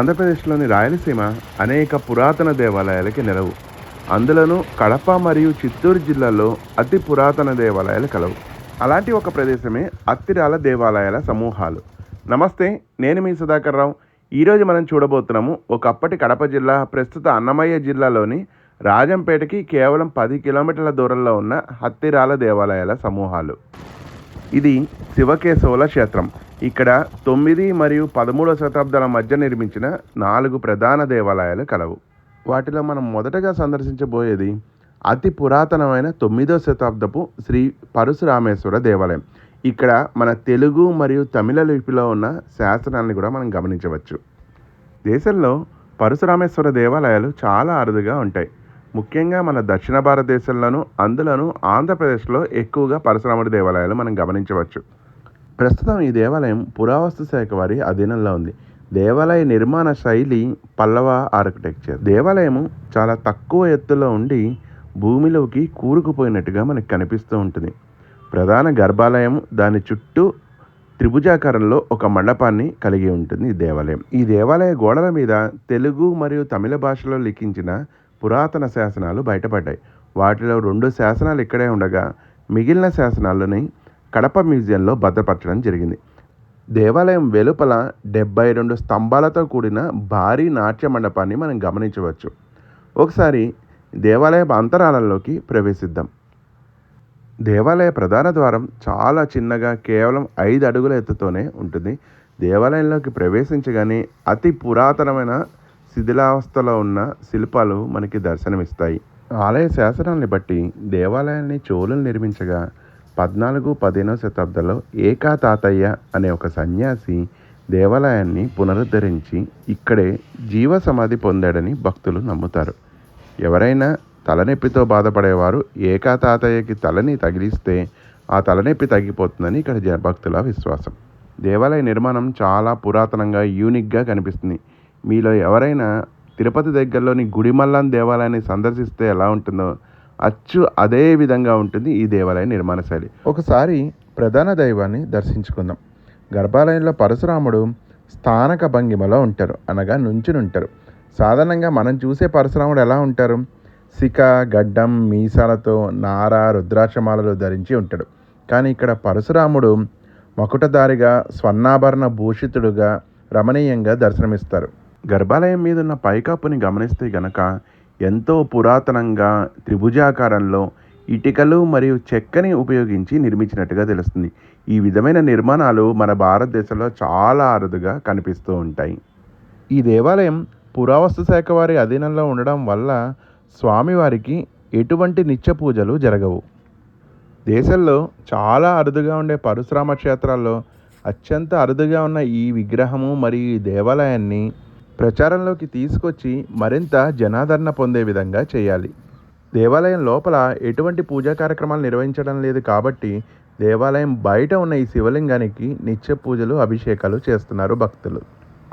ఆంధ్రప్రదేశ్లోని రాయలసీమ అనేక పురాతన దేవాలయాలకి నెలవు. అందులోనూ కడప మరియు చిత్తూరు జిల్లాల్లో అతి పురాతన దేవాలయాలు కలవు. అలాంటి ఒక ప్రదేశమే అత్తిరాల దేవాలయాల సమూహాలు. నమస్తే నేను మీ సుధాకర్ రావు. ఈరోజు మనం చూడబోతున్నాము ఒకప్పటి కడప జిల్లా ప్రస్తుత అన్నమయ్య జిల్లాలోని రాజంపేటకి కేవలం పది కిలోమీటర్ల దూరంలో ఉన్న హత్తిరాల దేవాలయాల సమూహాలు. ఇది శివకేశవుల క్షేత్రం. ఇక్కడ తొమ్మిది మరియు పదమూడవ శతాబ్దాల మధ్య నిర్మించిన నాలుగు ప్రధాన దేవాలయాలు కలవు. వాటిలో మనం మొదటగా సందర్శించబోయేది అతి పురాతనమైన తొమ్మిదవ శతాబ్దపు శ్రీ పరశురామేశ్వర దేవాలయం. ఇక్కడ మన తెలుగు మరియు తమిళ లిపిలో ఉన్న శాసనాన్ని కూడా మనం గమనించవచ్చు. దేశంలో పరశురామేశ్వర దేవాలయాలు చాలా అరుదుగా ఉంటాయి. ముఖ్యంగా మన దక్షిణ భారతదేశంలోనూ అందులోనూ ఆంధ్రప్రదేశ్లో ఎక్కువగా పరశురాముడి దేవాలయాలు మనం గమనించవచ్చు. ప్రస్తుతం ఈ దేవాలయం పురావస్తు శాఖ వారి అధీనంలో ఉంది. దేవాలయ నిర్మాణ శైలి పల్లవ ఆర్కిటెక్చర్. దేవాలయము చాలా తక్కువ ఎత్తులో ఉండి భూమిలోకి కూరుకుపోయినట్టుగా మనకు కనిపిస్తూ ఉంటుంది. ప్రధాన గర్భాలయం దాని చుట్టూ త్రిభుజాకారంలో ఒక మండపాన్ని కలిగి ఉంటుంది ఈ దేవాలయం. ఈ దేవాలయ గోడల మీద తెలుగు మరియు తమిళ భాషలో లిఖించిన పురాతన శాసనాలు బయటపడ్డాయి. వాటిలో రెండు శాసనాలు ఇక్కడే ఉండగా మిగిలిన శాసనాలని కడప మ్యూజియంలో భద్రపరచడం జరిగింది. దేవాలయం వెలుపల డెబ్బై రెండు స్తంభాలతో కూడిన భారీ నాట్య మండపాన్ని మనం గమనించవచ్చు. ఒకసారి దేవాలయ అంతరాలలోకి ప్రవేశిద్దాం. దేవాలయ ప్రధాన ద్వారం చాలా చిన్నగా కేవలం ఐదు అడుగుల ఎత్తుతోనే ఉంటుంది. దేవాలయంలోకి ప్రవేశించగానే అతి పురాతనమైన శిథిలావస్థలో ఉన్న శిల్పాలు మనకి దర్శనమిస్తాయి. ఆలయ శాసనాన్ని బట్టి దేవాలయాన్ని చోళులు నిర్మించగా పద్నాలుగు పదిహేనవ శతాబ్దంలో ఏకా తాతయ్య అనే ఒక సన్యాసి దేవాలయాన్ని పునరుద్ధరించి ఇక్కడే జీవ సమాధి పొందాడని భక్తులు నమ్ముతారు. ఎవరైనా తలనొప్పితో బాధపడేవారు ఏకా తాతయ్యకి తలని తగిలిస్తే ఆ తలనొప్పి తగ్గిపోతుందని ఇక్కడ జ భక్తుల విశ్వాసం. దేవాలయ నిర్మాణం చాలా పురాతనంగా యూనిక్గా కనిపిస్తుంది. మీలో ఎవరైనా తిరుపతి దగ్గరలోని గుడిమల్లం దేవాలయాన్ని సందర్శిస్తే ఎలా ఉంటుందో అచ్చు అదే విధంగా ఉంటుంది ఈ దేవాలయ నిర్మాణ శైలి. ఒకసారి ప్రధాన దైవాన్ని దర్శించుకుందాం. గర్భాలయంలో పరశురాముడు స్థానక భంగిమలో ఉంటారు. అనగా నుంచుని ఉంటారు. సాధారణంగా మనం చూసే పరశురాముడు ఎలా ఉంటారు? శిఖ గడ్డం మీసాలతో నార రుద్రాక్షమాలలు ధరించి ఉంటాడు. కానీ ఇక్కడ పరశురాముడు మకుటదారిగా స్వర్ణాభరణ భూషితుడుగా రమణీయంగా దర్శనమిస్తారు. గర్భాలయం మీద ఉన్న పైకప్పుని గమనిస్తే గనక ఎంతో పురాతనంగా త్రిభుజాకారంలో ఇటుకలు మరియు చెక్కని ఉపయోగించి నిర్మించినట్టుగా తెలుస్తుంది. ఈ విధమైన నిర్మాణాలు మన భారతదేశంలో చాలా అరుదుగా కనిపిస్తూ ఉంటాయి. ఈ దేవాలయం పురావస్తు శాఖ వారి అధీనంలో ఉండడం వల్ల స్వామివారికి ఎటువంటి నిత్య పూజలు జరగవు. దేశంలో చాలా అరుదుగా ఉండే పరశురామ క్షేత్రాల్లో అత్యంత అరుదుగా ఉన్న ఈ విగ్రహము మరియు ఈ దేవాలయాన్ని ప్రచారంలోకి తీసుకొచ్చి మరింత జనాదరణ పొందే విధంగా చేయాలి. దేవాలయం లోపల ఎటువంటి పూజా కార్యక్రమాలు నిర్వహించడం లేదు కాబట్టి దేవాలయం బయట ఉన్న ఈ శివలింగానికి నిత్య పూజలు అభిషేకాలు చేస్తున్నారు భక్తులు.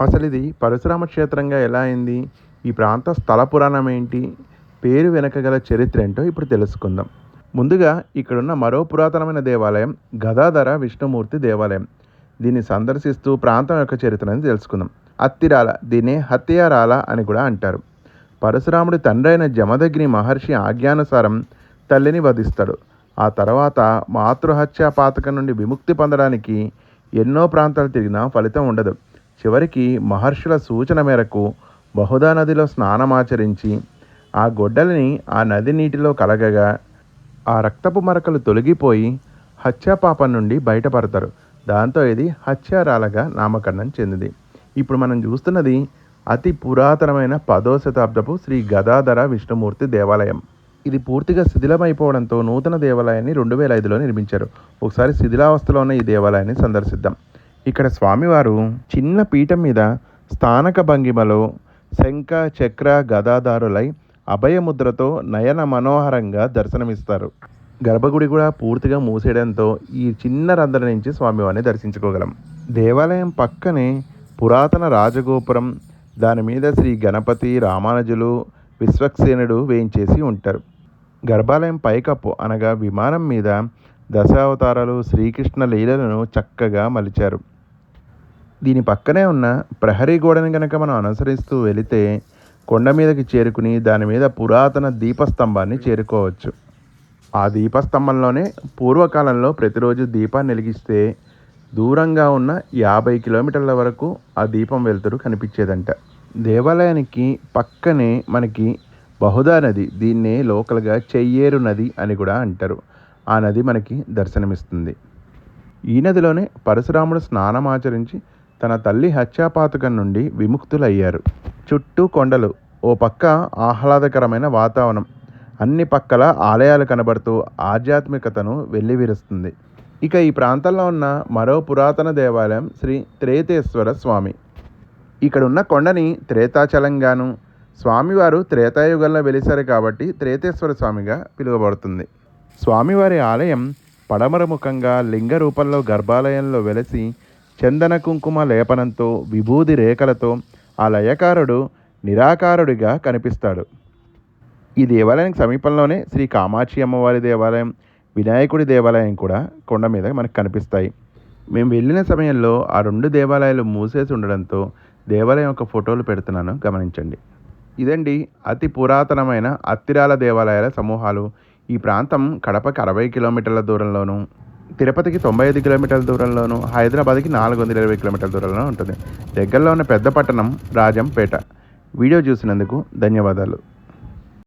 అసలు ఇది పరశురామ క్షేత్రంగా ఎలా అయింది? ఈ ప్రాంత స్థల పురాణం ఏంటి? పేరు వెనక గల చరిత్ర ఏంటో ఇప్పుడు తెలుసుకుందాం. ముందుగా ఇక్కడున్న మరో పురాతనమైన దేవాలయం గదాధర విష్ణుమూర్తి దేవాలయం. దీన్ని సందర్శిస్తూ ప్రాంతం యొక్క చరిత్రని తెలుసుకుందాం. అత్తిరాల దీన్ని హత్యారాల అని కూడా అంటారు. పరశురాముడి తండ్రి అయిన జమదగ్ని మహర్షి ఆజ్ఞానుసారం తల్లిని వధిస్తాడు. ఆ తర్వాత మాతృహత్యా పాతకం నుండి విముక్తి పొందడానికి ఎన్నో ప్రాంతాలు తిరిగినా ఫలితం ఉండదు. చివరికి మహర్షుల సూచన మేరకు బహుదా నదిలో స్నానమాచరించి ఆ గొడ్డలిని ఆ నది నీటిలో కలగగా ఆ రక్తపు మరకలు తొలగిపోయి హత్యాపాపం నుండి బయటపడతారు. దాంతో ఇది హత్యారాలగా నామకరణం చెందింది. ఇప్పుడు మనం చూస్తున్నది అతి పురాతనమైన పదో శతాబ్దపు శ్రీ గదాధర విష్ణుమూర్తి దేవాలయం. ఇది పూర్తిగా శిథిలమైపోవడంతో నూతన దేవాలయాన్ని రెండు వేల ఐదులో నిర్మించారు. ఒకసారి శిథిలావస్థలో ఉన్న ఈ దేవాలయాన్ని సందర్శిద్దాం. ఇక్కడ స్వామివారు చిన్న పీఠం మీద స్థానక భంగిమలో శంఖ చక్ర గదాదారులై అభయముద్రతో నయన మనోహరంగా దర్శనమిస్తారు. గర్భగుడి కూడా పూర్తిగా మూసేయడంతో ఈ చిన్న రంధ్ర నుంచి స్వామివారిని దర్శించుకోగలం. దేవాలయం పక్కనే పురాతన రాజగోపురం దాని మీద శ్రీ గణపతి రామానుజులు విశ్వక్సేనుడు వేయించేసి ఉంటారు. గర్భాలయం పైకప్పు అనగా విమానం మీద దశావతారాలు శ్రీకృష్ణ లీలలను చక్కగా మలిచారు. దీని పక్కనే ఉన్న ప్రహరీ గోడని కనుక మనం అనుసరిస్తూ వెళితే కొండ మీదకి చేరుకుని దాని మీద పురాతన దీపస్తంభాన్ని చేరుకోవచ్చు. ఆ దీపస్తంభంలోనే పూర్వకాలంలో ప్రతిరోజు దీపాన్ని వెలిగిస్తే దూరంగా ఉన్న యాభై కిలోమీటర్ల వరకు ఆ దీపం వెలుతురు కనిపించేదంట. దేవాలయానికి పక్కనే మనకి బహుదా నది దీన్నే లోకల్గా చెయ్యేరు నది అని కూడా అంటారు. ఆ నది మనకి దర్శనమిస్తుంది. ఈ నదిలోనే పరశురాముడు స్నానం ఆచరించి తన తల్లి హత్యాపాతకం నుండి విముక్తులయ్యారు. చుట్టూ కొండలు ఓ పక్క ఆహ్లాదకరమైన వాతావరణం. అన్ని పక్కల ఆలయాలు కనబడుతూ ఆధ్యాత్మికతను వెల్లివిరుస్తుంది. ఇక ఈ ప్రాంతంలో ఉన్న మరో పురాతన దేవాలయం శ్రీ త్రేతేశ్వర స్వామి. ఇక్కడ ఉన్న కొండని త్రేతాచలంగాను స్వామివారు త్రేతాయుగంలో వెలిశారు కాబట్టి త్రేతేశ్వర స్వామిగా పిలువబడుతుంది. స్వామివారి ఆలయం పడమర ముఖంగా లింగ రూపంలో గర్భాలయంలో వెలసి చందన కుంకుమ లేపనంతో విభూది రేఖలతో ఆ లయకారుడు నిరాకారుడిగా కనిపిస్తాడు. ఈ దేవాలయానికి సమీపంలోనే శ్రీ కామాక్షి అమ్మవారి దేవాలయం వినాయకుడి దేవాలయం కూడా కొండ మీద మనకు కనిపిస్తాయి. మేము వెళ్ళిన సమయంలో ఆ రెండు దేవాలయాలు మూసేసి ఉండడంతో దేవాలయం యొక్క ఫోటోలు పెడుతున్నాను. గమనించండి. ఇదండి అతి పురాతనమైన అత్తిరాల దేవాలయాల సమూహాలు. ఈ ప్రాంతం కడపకి అరవై కిలోమీటర్ల దూరంలోను తిరుపతికి తొంభై ఐదు కిలోమీటర్ల దూరంలోను హైదరాబాద్కి నాలుగు వందల ఇరవై కిలోమీటర్ల దూరంలో ఉంటుంది. దగ్గరలో ఉన్న పెద్ద పట్టణం రాజంపేట. వీడియో చూసినందుకు ధన్యవాదాలు.